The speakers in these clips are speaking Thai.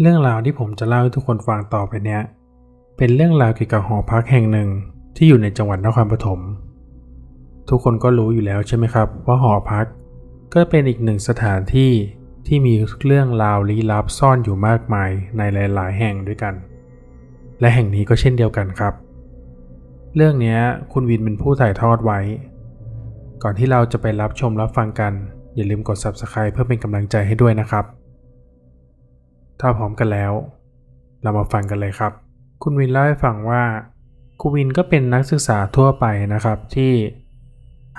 เรื่องราวที่ผมจะเล่าให้ทุกคนฟังต่อไปเนี้ย เป็นเรื่องราวเกี่ยวกับหอพักแห่งหนึ่งที่อยู่ในจังหวัดนครปฐม ทุกคนก็รู้อยู่แล้วใช่ไหมครับ ว่าหอพัก ก็เป็นอีกหนึ่งสถานที่ที่มีเรื่องราวลี้ลับซ่อนอยู่มากมายในหลาย ๆ แห่งด้วยกัน และแห่งนี้ก็เช่นเดียวกันครับ เรื่องนี้คุณวินเป็นผู้ถ่ายทอดไว้ ก่อนที่เราจะไปรับชมรับฟังกัน อย่าลืมกด Subscribe เพื่อเป็นกำลังใจให้ด้วยนะครับ ถ้าพร้อมกันแล้ว เรามาฟังกันเลยครับ คุณวินเล่าให้ฟังว่า คุณวินก็เป็นนักศึกษาทั่วไปนะครับที่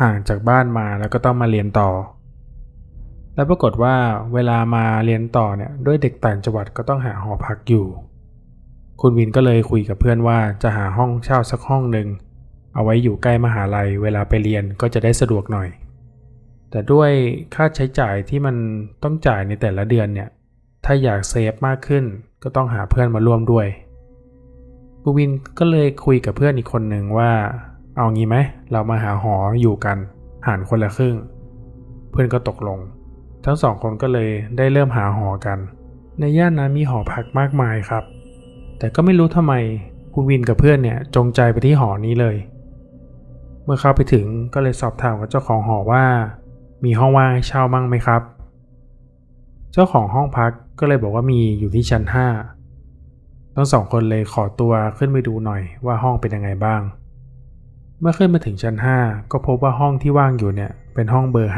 ห่างจากบ้านมาแล้วก็ต้องมาเรียนต่อ แล้วปรากฏว่าเวลามาเรียนต่อเนี่ยด้วยเด็กต่างจังหวัดก็ต้องหาหอพักอยู่ คุณวินก็เลยคุยกับเพื่อนว่าจะหาห้องเช่าสักห้องหนึ่งเอาไว้อยู่ใกล้มหาลัยเวลาไปเรียนก็จะได้สะดวกหน่อย แต่ด้วยค่าใช้จ่ายที่มันต้องจ่ายในแต่ละเดือนเนี่ย ถ้าอยากเซฟมากขึ้น ก็ต้องหาเพื่อนมาร่วมด้วยบูวินก็เลยคุยกับเพื่อนอีกคนหนึ่งว่า เอางี้ไหมเรามาหาหออยู่กันหารคนละครึ่ง เพื่อนก็ตกลง ทั้งสองคนก็เลยได้เริ่มหาหอกัน ในย่านนั้นมีหอพักมากมายครับ แต่ก็ไม่รู้ทำไมคุณวินกับเพื่อนเนี่ยจงใจไปที่หอนี้เลย เมื่อเข้าไปถึงก็เลยสอบถามกับเจ้าของหอว่า มีห้องว่างให้เช่าบ้างไหมครับ เจ้าของห้องพัก ก็เลยบอกว่ามีอยู่ที่ชั้นห้าทั้งสองคนเลยขอตัวขึ้นไปดูหน่อยว่าห้องเป็นยังไงบ้าง เมื่อขึ้นมาถึงชั้น 5 ก็พบว่าห้องที่ว่างอยู่เนี่ยเป็นห้องเบอร์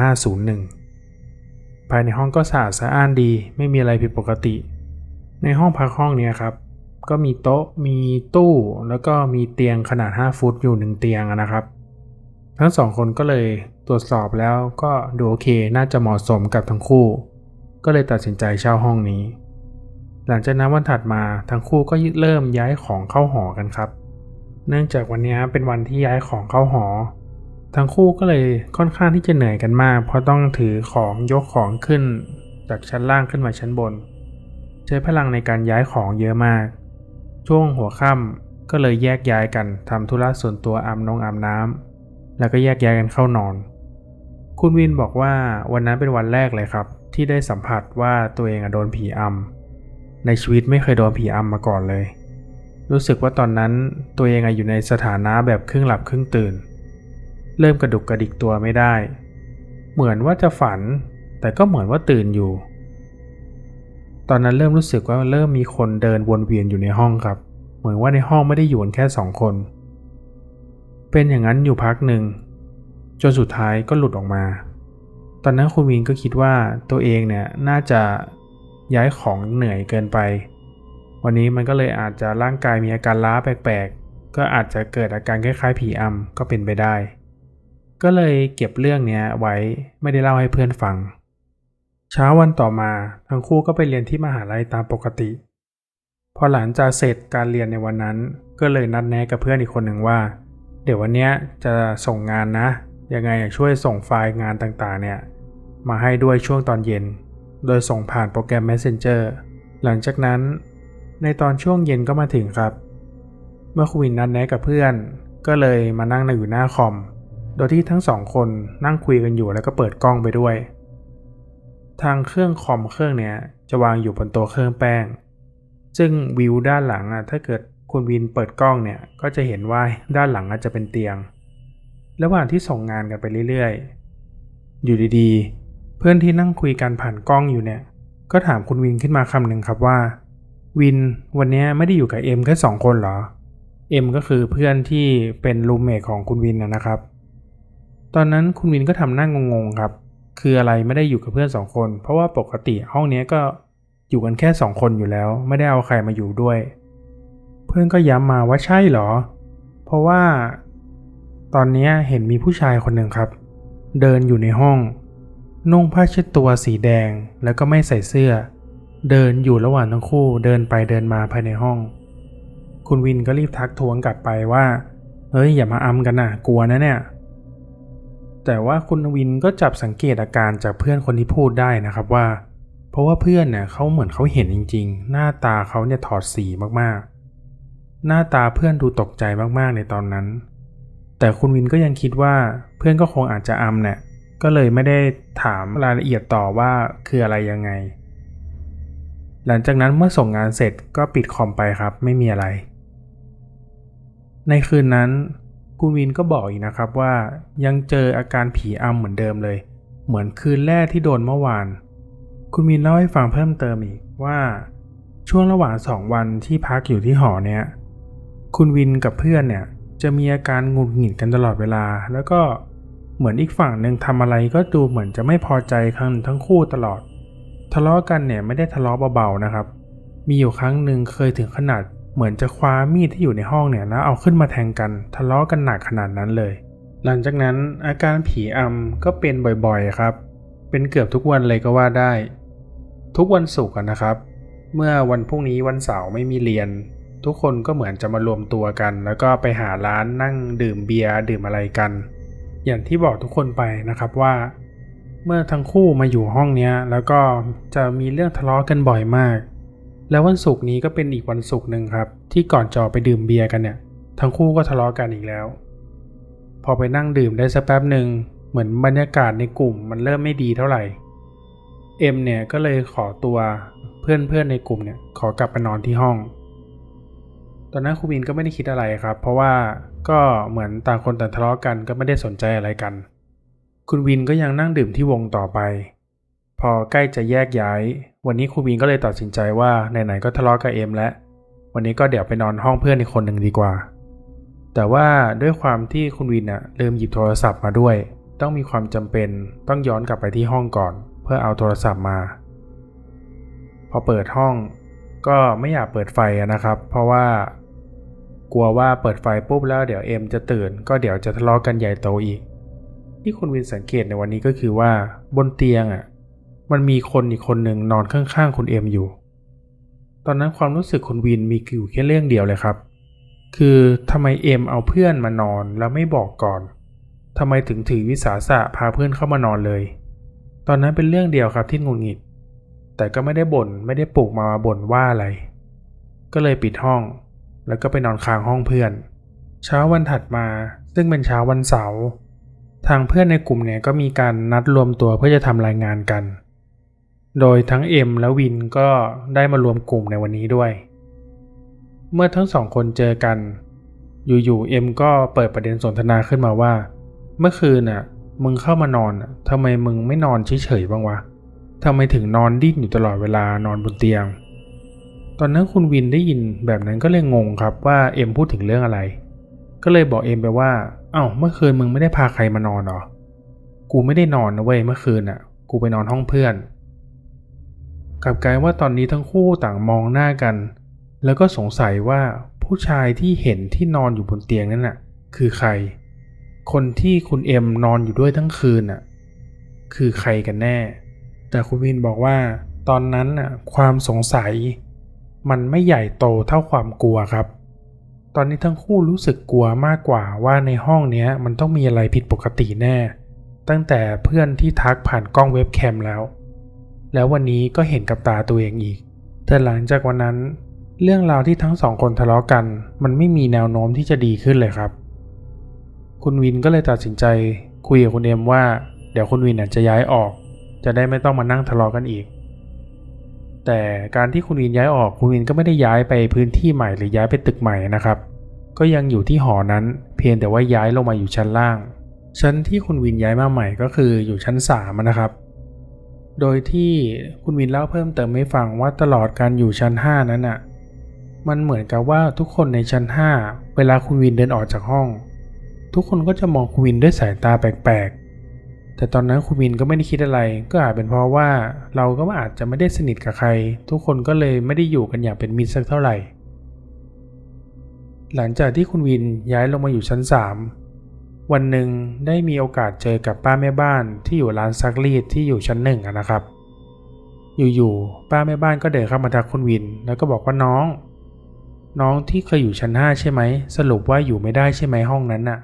501 ภายในห้องก็สะอาดสะอ้านดี ไม่มีอะไรผิดปกติ ในห้องพักห้องนี้ครับ ก็มีโต๊ะมีตู้แล้วก็มีเตียงขนาด 5 ฟุตอยู่หนึ่งเตียงนะครับ ทั้งสองคนก็เลยตรวจสอบแล้วก็ดูโอเคน่าจะเหมาะสมกับทั้งคู่ ก็เลยตัดสินใจเช่าห้องนี้ หลังจากนั้นวันถัดมาทั้งคู่ก็เริ่มย้ายของเข้าหอกันครับ เนื่องจากวันนี้เป็นวันที่ย้ายของเข้าหอ ทั้งคู่ก็เลยค่อนข้างที่จะเหนื่อยกันมาก เพราะต้องถือของยกของขึ้น จากชั้นล่างขึ้นมาชั้นบน ใช้พลังในการย้ายของเยอะมาก ช่วงหัวค่ำก็เลยแยกย้ายกันทำธุระส่วนตัวอาบนงอาบน้ำแล้วก็แยกย้ายกันเข้านอน คุณวินบอกว่าวันนั้นเป็นวันแรกเลยครับ ที่ได้สัมผัสว่าตัวเองอะโดนผีอำในชีวิตไม่เคยโดนผีอำมาก่อนเลย รู้สึกว่าตอนนั้นตัวเองอะอยู่ในสถานะแบบครึ่งหลับครึ่งตื่น เริ่มกระดุกกระดิกตัวไม่ได้ เหมือนว่าจะฝัน แต่ก็เหมือนว่าตื่นอยู่ ตอนนั้นเริ่มรู้สึกว่าเริ่มมีคนเดินวนเวียนอยู่ในห้องครับ เหมือนว่าในห้องไม่ได้อยู่กันแค่สองคน เป็นอย่างนั้นอยู่พักหนึ่งจนสุดท้ายก็หลุดออกมา ตอนนั้นคุณวินก็คิดว่าตัวเองเนี่ยน่าจะย้ายของเหนื่อยเกินไป วันนี้มันก็เลยอาจจะร่างกายมีอาการล้าแปลกๆ ก็อาจจะเกิดอาการคล้ายๆ ผีอำก็เป็นไปได้ ก็เลยเก็บเรื่องเนี้ยไว้ไม่ได้เล่าให้เพื่อนฟัง เช้าวันต่อมาทั้งคู่ก็ไปเรียนที่มหาลัยตามปกติ พอหลังจากเสร็จการเรียนในวันนั้น ก็เลยนัดแนะกับเพื่อนอีกคนหนึ่งว่า เดี๋ยววันนี้จะส่งงานนะ ยังไงช่วยส่งไฟล์งานต่างๆ เนี่ย มาให้ด้วยช่วงตอนเย็น โดยส่งผ่านโปรแกรม Messenger หลังจากนั้น ในตอนช่วงเย็นก็มาถึงครับ เมื่อคุณวินนัดแนะกับเพื่อน ก็เลยมานั่งอยู่หน้าคอม โดยที่ทั้งสองคนนั่งคุยกันอยู่แล้วก็เปิดกล้องไปด้วย ทางเครื่องคอมเครื่องเนี้ยจะวางอยู่บนโต๊ะเครื่องแป้ง ซึ่งวิวด้านหลังอะถ้าเกิดคุณวินเปิดกล้องเนี่ยก็จะเห็นว่าด้านหลังอาจจะเป็นเตียง ระหว่างที่ส่งงานกันไปเรื่อยๆ อยู่ดีๆ เพื่อนที่นั่งคุยกันผ่านกล้องอยู่เนี่ย ก็ถามคุณวินขึ้นมาคำหนึ่งครับว่า วินวันนี้ไม่ได้อยู่กับเอ็มแค่สองคนเหรอ เอ็มก็คือเพื่อนที่เป็นรูมเมทของคุณวินนะนะครับ ตอนนั้นคุณวินก็ทำหน้างงๆครับ คืออะไรไม่ได้อยู่กับเพื่อนสองคน เพราะว่าปกติห้องนี้ก็อยู่กันแค่สองคนอยู่แล้ว ไม่ได้เอาใครมาอยู่ด้วย เพื่อนก็ย้ำมาว่าใช่เหรอ เพราะว่า ตอนนี้เห็นมีผู้ชายคนหนึ่งครับ เดินอยู่ในห้อง นุ่งผ้าเช็ดตัวสีแดงแล้วก็ไม่ใส่เสื้อ เดินอยู่ระหว่างทั้งคู่เดินไปเดินมาภายในห้อง คุณวินก็รีบทักทวงกลับไปว่าเฮ้ยอย่ามาอำกันนะกลัวนะเนี่ย แต่ว่าคุณวินก็จับสังเกตอาการจากเพื่อนคนที่พูดได้นะครับว่า เพราะว่าเพื่อนเนี่ยเขาเหมือนเขาเห็นจริง ๆ หน้าตาเขาเนี่ยถอดสีมากๆ หน้าตาเพื่อนดูตกใจมากๆในตอนนั้น แต่คุณวินก็ยังคิดว่าเพื่อนก็คงอาจจะอำเนี่ยก็เลยไม่ได้ถามรายละเอียดต่อว่าคืออะไรยังไง หลังจากนั้นเมื่อส่งงานเสร็จก็ปิดคอมไปครับไม่มีอะไร ในคืนนั้น คุณวินก็บอกอีกนะครับว่ายังเจออาการผีอำเหมือนเดิมเลย เหมือนคืนแรกที่โดนเมื่อวาน คุณวินเล่าให้ฟังเพิ่มเติมอีกว่าช่วงระหว่างสองวันที่พักอยู่ที่หอเนี้ยคุณวินกับเพื่อนเนี่ย จะมีอาการหงุดหงิดกันตลอดเวลา แล้วก็เหมือนอีกฝั่งหนึ่งทำอะไรก็ดูเหมือนจะไม่พอใจทั้งทั้งคู่ตลอด ทะเลาะกันเนี่ยไม่ได้ทะเลาะเบาๆนะครับ มีอยู่ครั้งหนึ่งเคยถึงขนาดเหมือนจะคว้ามีดที่อยู่ในห้องเนี่ยแล้วเอาขึ้นมาแทงกัน ทะเลาะกันหนักขนาดนั้นเลย หลังจากนั้นอาการผีอำก็เป็นบ่อยๆครับ เป็นเกือบทุกวันเลยก็ว่าได้ ทุกวันศุกร์นะครับ เมื่อวันพรุ่งนี้วันเสาร์ไม่มีเรียน ทุกคนก็เหมือนจะมารวมตัวกัน แล้วก็ไปหาร้านนั่งดื่มเบียร์ดื่มอะไรกัน อย่างที่บอกทุกคนไปนะครับว่า เมื่อทั้งคู่มาอยู่ห้องเนี้ยแล้วก็จะมีเรื่องทะเลาะกันบ่อยมาก แล้ววันศุกร์นี้ก็เป็นอีกวันศุกร์หนึ่งครับ ที่ก่อนจอไปดื่มเบียร์กันเนี่ย ทั้งคู่ก็ทะเลาะกันอีกแล้ว พอไปนั่งดื่มได้สักแป๊บหนึ่งเหมือนบรรยากาศในกลุ่มมันเริ่มไม่ดีเท่าไหร่เอ็มเนี่ยก็เลยขอตัวเพื่อนๆในกลุ่มเนี่ยขอกลับไปนอนที่ห้อง ตอนนั้นครูบินก็ไม่ได้คิดอะไรครับ เพราะว่าก็เหมือนต่างคนต่างทะเลาะกันก็ไม่ได้สนใจอะไรกัน คุณวินก็ยังนั่งดื่มที่วงต่อไป พอใกล้จะแยกย้าย วันนี้ครูวินก็เลยตัดสินใจว่าไหนๆก็ทะเลาะกับเอ็มแล้ววันนี้ก็เดี๋ยวไปนอนห้องเพื่อนอีกคนหนึ่งดีกว่า แต่ว่าด้วยความที่คุณวินอะลืมหยิบโทรศัพท์มาด้วย ต้องมีความจำเป็นต้องย้อนกลับไปที่ห้องก่อน เพื่อเอาโทรศัพท์มา พอเปิดห้องก็ไม่อยากเปิดไฟนะครับ เพราะว่า กลัวว่าเปิดไฟปุ๊บแล้วเดี๋ยวเอ็มจะตื่น ก็เดี๋ยวจะทะเลาะกันใหญ่โตอีก ที่คุณวินสังเกตในวันนี้ก็คือว่าบนเตียงอะมันมีคนอีกคนหนึ่งนอนข้างๆคุณเอ็มอยู่ ตอนนั้นความรู้สึกคุณวินมีอยู่แค่เรื่องเดียวเลยครับ คือทำไมเอ็มเอาเพื่อนมานอนแล้วไม่บอกก่อนทำไมถึงถือวิสาสะพาเพื่อนเข้ามานอนเลย ตอนนั้นเป็นเรื่องเดียวครับที่งุดหงิด แต่ก็ไม่ได้บ่นไม่ได้ปลุกมาบ่นว่าอะไร ก็เลยปิดห้อง แล้วก็ไปนอนค้างห้องเพื่อน เช้าวันถัดมาซึ่งเป็นเช้าวันเสาร์ทางเพื่อนในกลุ่มเนี่ยก็มีการนัดรวมตัวเพื่อจะทำรายงานกัน โดยทั้งเอ็มและวินก็ได้มารวมกลุ่มในวันนี้ด้วย เมื่อทั้งสองคนเจอกัน อยู่ๆเอ็มก็เปิดประเด็นสนทนาขึ้นมาว่า เมื่อคืนน่ะมึงเข้ามานอนทำไมมึงไม่นอนเฉยๆบ้างวะทำไมถึงนอนดิ้นอยู่ตลอดเวลานอนบนเตียง ตอนนั้นคุณวินได้ยินแบบนั้นก็เลยงงครับว่าเอ็มพูดถึงเรื่องอะไร ก็เลยบอกเอ็มไปว่าเอ้าเมื่อคืนมึงไม่ได้พาใครมานอนหรอ กูไม่ได้นอนนะเว้ยเมื่อคืนอะ กูไปนอนห้องเพื่อน กลับกลายว่าตอนนี้ทั้งคู่ต่างมองหน้ากัน แล้วก็สงสัยว่าผู้ชายที่เห็นที่นอนอยู่บนเตียงนั้นน่ะ คือใคร คนที่คุณเอ็มนอนอยู่ด้วยทั้งคืนน่ะ คือใครกันแน่ แต่คุณวินบอกว่า ตอนนั้นน่ะความสงสัย มันไม่ใหญ่โตเท่าความกลัวครับ ตอนนี้ทั้งคู่รู้สึกกลัวมากกว่าว่าในห้องเนี้ยมันต้องมีอะไรผิดปกติแน่ ตั้งแต่เพื่อนที่ทักผ่านกล้องเว็บแคมแล้ว แล้ววันนี้ก็เห็นกับตาตัวเองอีก แต่หลังจากวันนั้น เรื่องราวที่ทั้งสองคนทะเลาะกัน มันไม่มีแนวโน้มที่จะดีขึ้นเลยครับ คุณวินก็เลยตัดสินใจคุยกับคุณเอ็มว่า เดี๋ยวคุณวินจะย้ายออก จะได้ไม่ต้องมานั่งทะเลาะกันอีก แต่การที่คุณวินย้ายออกคุณวินก็ไม่ได้ย้ายไปพื้นที่ใหม่หรือย้ายไปตึกใหม่นะครับ ก็ยังอยู่ที่หอนั้นเพียงแต่ว่าย้ายลงมาอยู่ชั้นล่าง ชั้นที่คุณวินย้ายมาใหม่ก็คืออยู่ชั้นสามนะครับ โดยที่คุณวินเล่าเพิ่มเติมให้ฟังว่าตลอดการอยู่ชั้น 5 นั้นอะมันเหมือนกับว่าทุกคนในชั้น 5 เวลาคุณวินเดินออกจากห้อง ทุกคนก็จะมองคุณวินด้วยสายตาแปลก แต่ตอนนั้นคุณวินก็ไม่ได้คิดอะไร ก็อาจเป็นเพราะว่าเราก็อาจจะไม่ได้สนิทกับใคร ทุกคนก็เลยไม่ได้อยู่กันอย่างเป็นมิตรสักเท่าไหร่ หลังจากที่คุณวินย้ายลงมาอยู่ชั้น 3 วันหนึ่งได้มีโอกาสเจอกับป้าแม่บ้านที่อยู่ร้านซักรีดที่อยู่ชั้นหนึ่งนะครับ อยู่ๆป้าแม่บ้านก็เดินเข้ามาทักคุณวิน แล้วก็บอกว่าน้อง น้องที่เคยอยู่ชั้น 5 ใช่ไหมสรุปว่าอยู่ไม่ได้ใช่ไหมห้องนั้นน่ะ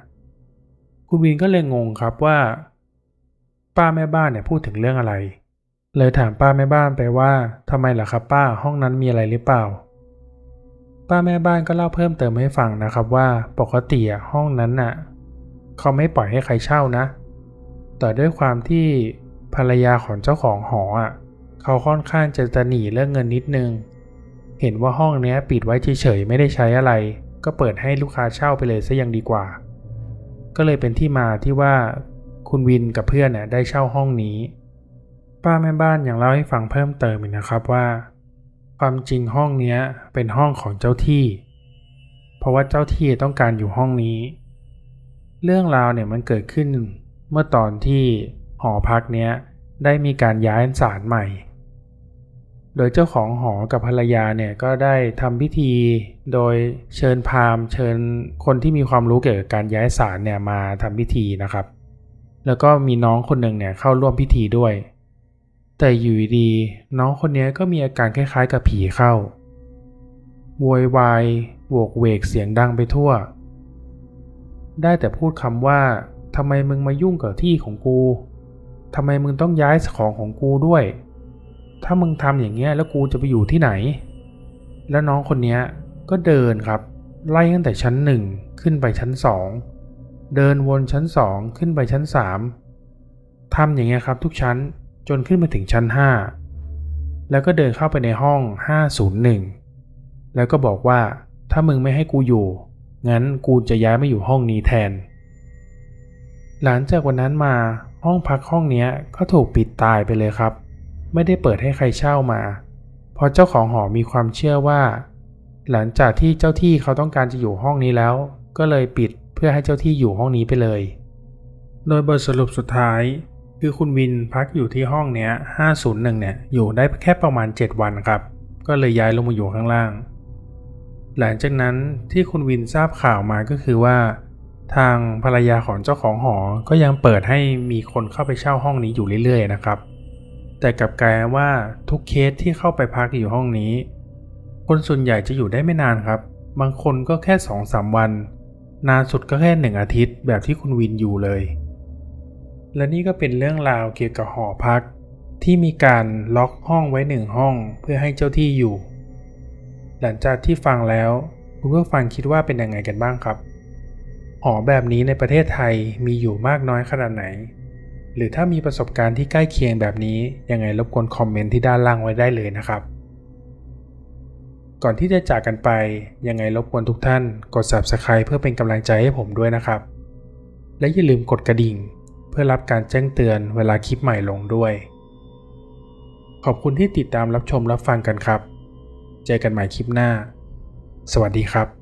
คุณวินก็เลยงงครับว่า ป้าแม่บ้านเนี่ยพูดถึงเรื่องอะไร เลยถามป้าแม่บ้านไปว่าทำไมล่ะครับป้าห้องนั้นมีอะไรหรือเปล่า ป้าแม่บ้านก็เล่าเพิ่มเติมให้ฟังนะครับว่าปกติอะห้องนั้นน่ะเขาไม่ปล่อยให้ใครเช่านะ แต่ด้วยความที่ภรรยาของเจ้าของหออะเขาค่อนข้างจะตะหนีเรื่องเงินนิดนึง เห็นว่าห้องเนี้ยปิดไว้เฉยๆไม่ได้ใช้อะไร ก็เปิดให้ลูกค้าเช่าไปเลยซะยังดีกว่า ก็เลยเป็นที่มาที่ว่า คุณวินกับเพื่อนน่ะได้เช่าห้องนี้ ป้าแม่บ้านยังเล่าให้ฟังเพิ่มเติมอีกนะครับว่า ความจริงห้องเนี้ยเป็นห้องของเจ้าที่ เพราะว่าเจ้าที่ต้องการอยู่ห้องนี้ เรื่องราวเนี่ยมันเกิดขึ้นเมื่อตอนที่หอพักเนี้ยได้มีการย้ายศาลใหม่ โดยเจ้าของหอกับภรรยาเนี่ยก็ได้ทำพิธี โดยเชิญพามเชิญคนที่มีความรู้เกี่ยวกับการย้ายศาลเนี่ยมาทำพิธีนะครับ แล้วก็มีน้องคนหนึ่งเนี่ยเข้าร่วมพิธีด้วย แต่อยู่ดีน้องคนนี้ก็มีอาการคล้ายๆกับผีเข้าโวยวายโวกเวกเสียงดังไปทั่ว ได้แต่พูดคำว่าทำไมมึงมายุ่งกับที่ของกูทำไมมึงต้องย้ายของของกูด้วย ถ้ามึงทำอย่างเงี้ยแล้วกูจะไปอยู่ที่ไหน แล้วน้องคนนี้ก็เดินครับ ไล่ตั้งแต่ชั้นหนึ่งขึ้นไปชั้นสอง เดินวนชั้นสองขึ้นไปชั้นสามทำอย่างเงี้ยครับทุกชั้นจนขึ้นมาถึงชั้นห้าแล้วก็เดินเข้าไปในห้อง 501 แล้วก็บอกว่าถ้ามึงไม่ให้กูอยู่ งั้นกูจะย้ายมาอยู่ห้องนี้แทน หลังจากวันนั้นมาห้องพักห้องเนี้ยก็ถูกปิดตายไปเลยครับ ไม่ได้เปิดให้ใครเช่ามา เพราะเจ้าของหอมีความเชื่อว่า หลังจากที่เจ้าที่เขาต้องการจะอยู่ห้องนี้แล้ว ก็เลยปิด เพื่อให้เจ้าที่อยู่ห้องนี้ไปเลย โดยบทสรุปสุดท้าย คือคุณวินพักอยู่ที่ห้องเนี้ย501 เนี่ยอยู่ได้แค่ประมาณ 7 วันครับ ก็เลยย้ายลงมาอยู่ข้างล่าง หลังจากนั้นที่คุณวินทราบข่าวมาก็คือว่า ทางภรรยาของเจ้าของหอ ก็ยังเปิดให้มีคนเข้าไปเช่าห้องนี้อยู่เรื่อยๆนะครับ แต่กลับกลายว่าทุกเคสที่เข้าไปพักอยู่ห้องนี้ คนส่วนใหญ่จะอยู่ได้ไม่นานครับ บางคนก็แค่สองสามวัน นานสุดก็แค่หนึ่งอาทิตย์แบบที่คุณวินอยู่เลย และนี่ก็เป็นเรื่องราวเกี่ยวกับหอพัก ที่มีการล็อกห้องไว้หนึ่งห้องเพื่อให้เจ้าที่อยู่ หลังจากที่ฟังแล้ว คุณผู้ฟังคิดว่าเป็นยังไงกันบ้างครับหอแบบนี้ในประเทศไทยมีอยู่มากน้อยขนาดไหน หรือถ้ามีประสบการณ์ที่ใกล้เคียงแบบนี้ยังไงรบกวนคอมเมนต์ที่ด้านล่างไว้ได้เลยนะครับ ก่อนที่จะจากกันไป ยังไงรบกวนทุกท่านกด Subscribe เพื่อเป็นกำลังใจให้ผมด้วยนะครับ และอย่าลืมกดกระดิ่ง เพื่อรับการแจ้งเตือนเวลาคลิปใหม่ลงด้วย ขอบคุณที่ติดตามรับชมรับฟังกันครับ เจอกันใหม่คลิปหน้า สวัสดีครับ